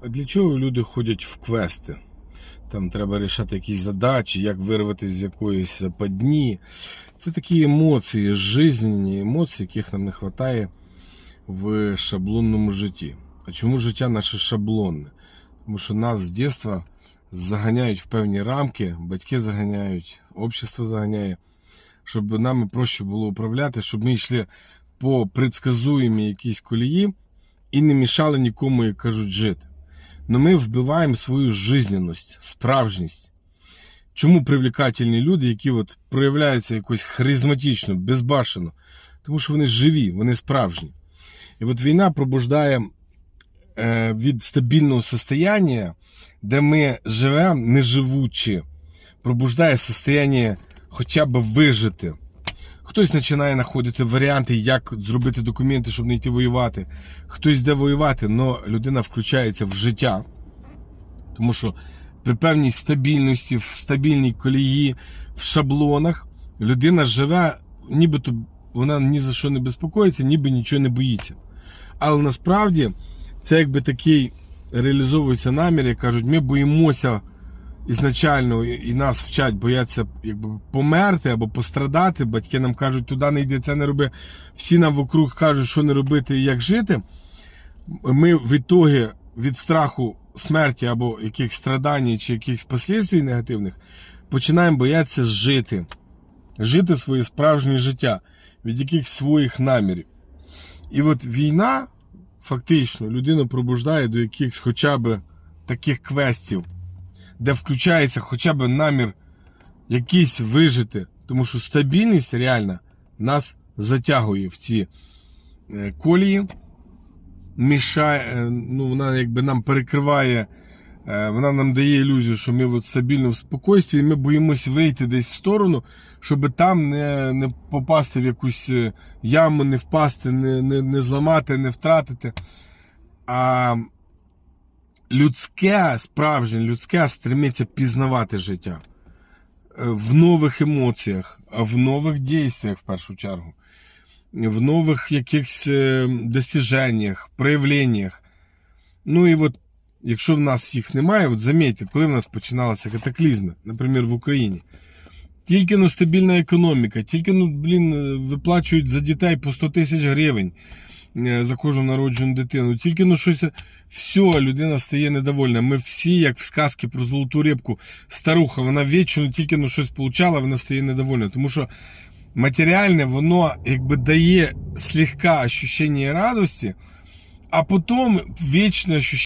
А для чого люди ходять в квести? Там треба рішати якісь задачі, як вирватися з якоїсь западні. Це такі емоції, жизненні емоції, яких нам не вистачає в шаблонному житті. А чому життя наше шаблонне? Тому що нас з дитинства заганяють в певні рамки, батьки заганяють, общество заганяє, щоб нами проще було управляти, щоб ми йшли по предсказуємій якійсь колії і не мішали нікому, як кажуть, жити. Но ми вбиваємо свою жизненність, справжність. Чому привлекательні люди, які от проявляються якось харизматично, безбашено? Тому що вони живі, вони справжні. І от війна пробуждає е, від стабільного состояння, де ми живемо не живучи, пробуждає состояння хоча б вижити. Хтось починає знаходити варіанти, як зробити документи, щоб не йти воювати. Хтось йде воювати, але людина включається в життя. Тому що при певній стабільності, в стабільній колії, в шаблонах людина живе, нібито вона ні за що не безпокоїться, ніби нічого не боїться. Але насправді це якби такий реалізовується намір, як кажуть, ми боїмося ізначально, і нас вчать бояться якби померти або пострадати. Батьки нам кажуть, туди не йди, це не роби. Всі нам вокруг кажуть, що не робити і як жити. Ми в ітогі від страху смерті або якихось страдань чи якихось послідствій негативних починаємо боятися жити, жити своє справжнє життя від якихось своїх намірів. І от війна фактично людину пробуждає до якихось хоча б таких квестів, де включається хоча б намір якийсь вижити, тому що стабільність реально нас затягує в ці е, колії, мішає, е, ну, вона якби нам перекриває, е, вона нам дає ілюзію, що ми от стабільно в спокійстві, і ми боїмось вийти десь в сторону, щоб там не, не попасти в якусь яму, не впасти, не, не, не зламати, не втратити. А людське, справжнє людське стремиться пізнавати життя Е, в нових емоціях, в нових дійствах в першу чергу, в нових якихось е, достіженнях, проявленнях. Ну і от, якщо в нас їх немає, от замітьте, коли в нас починалися катаклізми, наприклад, в Україні. Тільки ну, стабільна економіка, тільки ну, блін, е, виплачують за дітей по 100 тисяч гривень за кожну народжену дитину. Тільки ну щось все, людина стає недовольна. Ми всі, як в сказці про золоту рибку, старуха, вона вічно тільки ну щось получала, вона стає недовольна. Тому що матеріальне, воно якби дає слегка ощущення радості, а потім вічне ощущення.